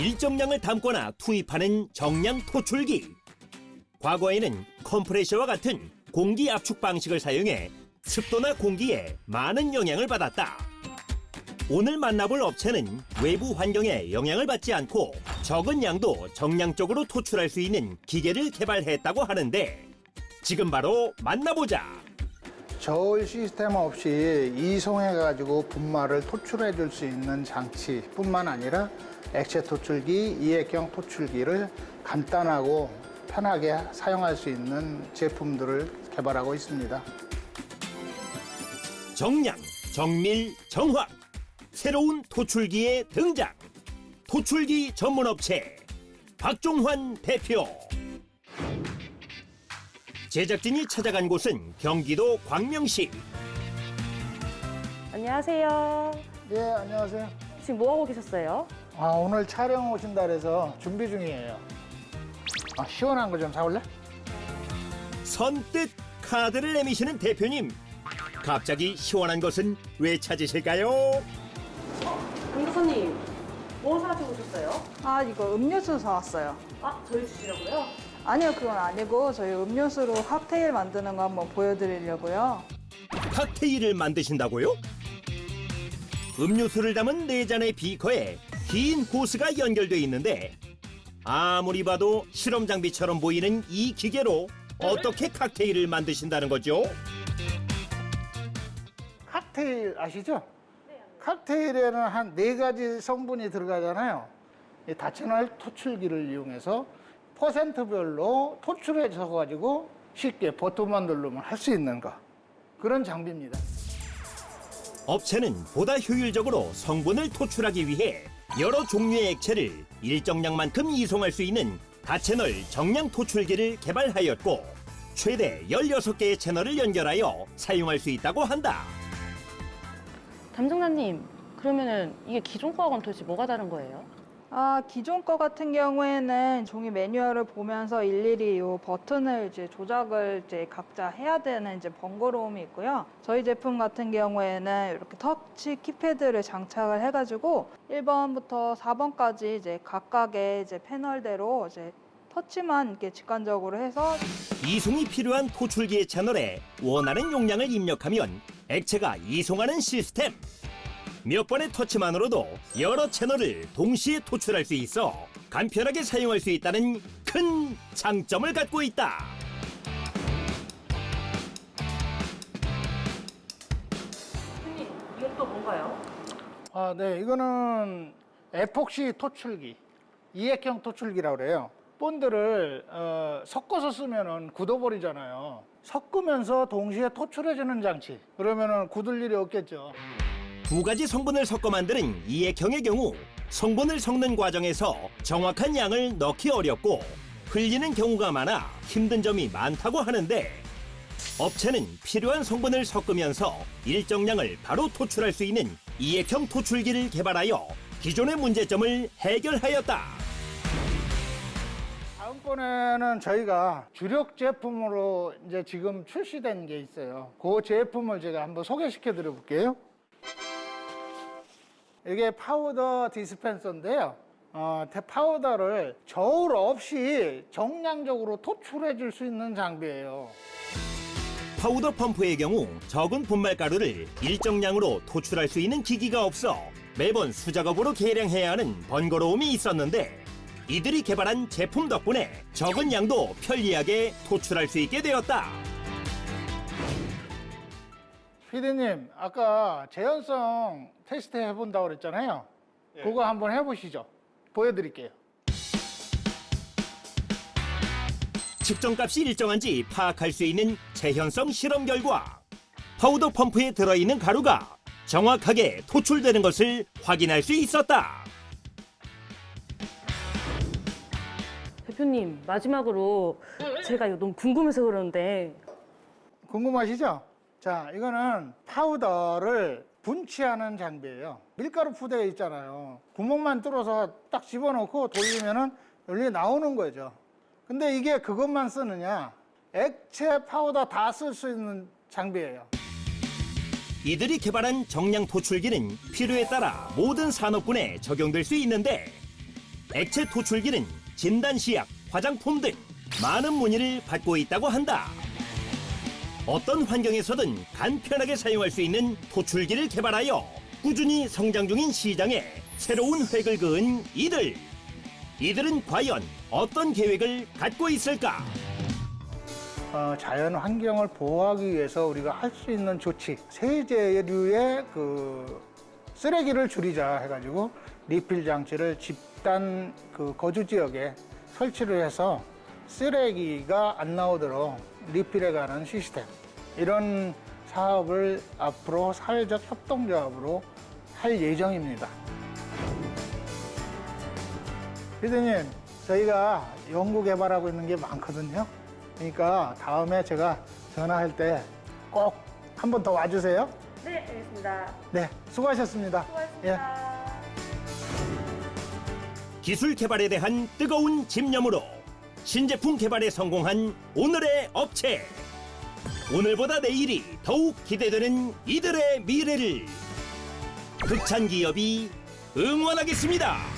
일정량을 담거나 투입하는 정량 토출기. 과거에는 컴프레셔와 같은 공기 압축 방식을 사용해 습도나 공기에 많은 영향을 받았다. 오늘 만나볼 업체는 외부 환경에 영향을 받지 않고 적은 양도 정량적으로 토출할 수 있는 기계를 개발했다고 하는데 지금 바로 만나보자. 저울 시스템 없이 이송해가지고 분말을 토출해 줄 수 있는 장치뿐만 아니라 액체 토출기, 이액형 토출기를 간단하고 편하게 사용할 수 있는 제품들을 개발하고 있습니다. 정량, 정밀, 정확. 새로운 토출기의 등장. 토출기 전문 업체 박종환 대표. 제작진이 찾아간 곳은 경기도 광명시. 안녕하세요. 네, 안녕하세요. 지금 뭐 하고 계셨어요? 아, 오늘 촬영 오신다 그래서 준비 중이에요. 아, 시원한 거 좀 사올래? 선뜻 카드를 내미시는 대표님. 갑자기 시원한 것은 왜 찾으실까요? 강도사님, 뭐 사가지고 오셨어요? 아 이거 음료수 사왔어요. 아, 저희 주시라고요? 아니요 그건 아니고 저희 음료수로 칵테일 만드는 거 한번 보여드리려고요. 칵테일을 만드신다고요? 음료수를 담은 네 잔의 비커에 긴 호스가 연결돼 있는데 아무리 봐도 실험 장비처럼 보이는 이 기계로 어떻게 칵테일을 만드신다는 거죠? 칵테일 아시죠? 칵테일에는 한 네 가지 성분이 들어가잖아요. 이 다채널 토출기를 이용해서 퍼센트별로 토출해 서 가지고 쉽게 버튼만 누르면 할 수 있는 거 그런 장비입니다. 업체는 보다 효율적으로 성분을 토출하기 위해 여러 종류의 액체를 일정량만큼 이송할 수 있는 다채널 정량 토출기를 개발하였고 최대 16개의 채널을 연결하여 사용할 수 있다고 한다. 담정사님, 그러면은 이게 기존 거하고는 도대체 뭐가 다른 거예요? 아 기존 거 같은 경우에는 종이 매뉴얼을 보면서 일일이 요 버튼을 이제 조작을 이제 각자 해야 되는 이제 번거로움이 있고요. 저희 제품 같은 경우에는 이렇게 터치 키패드를 장착을 해가지고 1번부터 4번까지 이제 각각의 이제 패널대로 이제 터치만 이렇게 직관적으로 해서 이송이 필요한 토출기의 채널에 원하는 용량을 입력하면 액체가 이송하는 시스템. 몇 번의 터치만으로도 여러 채널을 동시에 토출할 수 있어 간편하게 사용할 수 있다는 큰 장점을 갖고 있다. 선생님, 이건 또 뭔가요? 아, 네, 이거는 에폭시 토출기, 이액형 토출기라고 그래요. 본드를 어, 섞어서 쓰면은 굳어버리잖아요. 섞으면서 동시에 토출해주는 장치. 그러면은 굳을 일이 없겠죠. 두 가지 성분을 섞어 만드는 이액형의 경우 성분을 섞는 과정에서 정확한 양을 넣기 어렵고 흘리는 경우가 많아 힘든 점이 많다고 하는데 업체는 필요한 성분을 섞으면서 일정량을 바로 토출할 수 있는 이액형 토출기를 개발하여 기존의 문제점을 해결하였다. 다음번에는 저희가 주력 제품으로 이제 지금 출시된 게 있어요. 그 제품을 제가 한번 소개시켜 드려 볼게요. 이게 파우더 디스펜서인데요. 어, 대- 파우더를 저울 없이 정량적으로 토출해 줄 수 있는 장비예요. 파우더 펌프의 경우 적은 분말가루를 일정량으로 토출할 수 있는 기기가 없어 매번 수작업으로 계량해야 하는 번거로움이 있었는데 이들이 개발한 제품 덕분에 적은 양도 편리하게 토출할 수 있게 되었다. 피디님, 아까 재현성 테스트 해본다고 그랬잖아요. 그거 한번 해보시죠. 보여드릴게요. 측정값이 일정한지 파악할 수 있는 재현성 실험 결과 파우더 펌프에 들어있는 가루가 정확하게 토출되는 것을 확인할 수 있었다. 대표님, 마지막으로 제가 이거 너무 궁금해서 그러는데 궁금하시죠? 자, 이거는 파우더를 분치하는 장비예요. 밀가루 푸대가 있잖아요. 구멍만 뚫어서 딱 집어넣고 돌리면은 여기 나오는 거죠. 근데 이게 그것만 쓰느냐? 액체 파우더 다 쓸 수 있는 장비예요. 이들이 개발한 정량 토출기는 필요에 따라 모든 산업군에 적용될 수 있는데 액체 토출기는 진단시약, 화장품 등 많은 문의를 받고 있다고 한다. 어떤 환경에서든 간편하게 사용할 수 있는 토출기를 개발하여 꾸준히 성장 중인 시장에 새로운 획을 그은 이들. 이들은 과연 어떤 계획을 갖고 있을까? 어, 자연 환경을 보호하기 위해서 우리가 할 수 있는 조치 세제류의 그 쓰레기를 줄이자 해가지고 리필 장치를 집단 그 거주 지역에 설치를 해서 쓰레기가 안 나오도록 리필해가는 시스템 이런 사업을 앞으로 사회적 협동조합으로 할 예정입니다. 피디님, 저희가 연구 개발하고 있는 게 많거든요. 그러니까 다음에 제가 전화할 때 꼭 한 번 더 와주세요. 네, 알겠습니다. 네, 수고하셨습니다. 예. 기술 개발에 대한 뜨거운 집념으로 신제품 개발에 성공한 오늘의 업체. 오늘보다 내일이 더욱 기대되는 이들의 미래를 극찬 기업이 응원하겠습니다.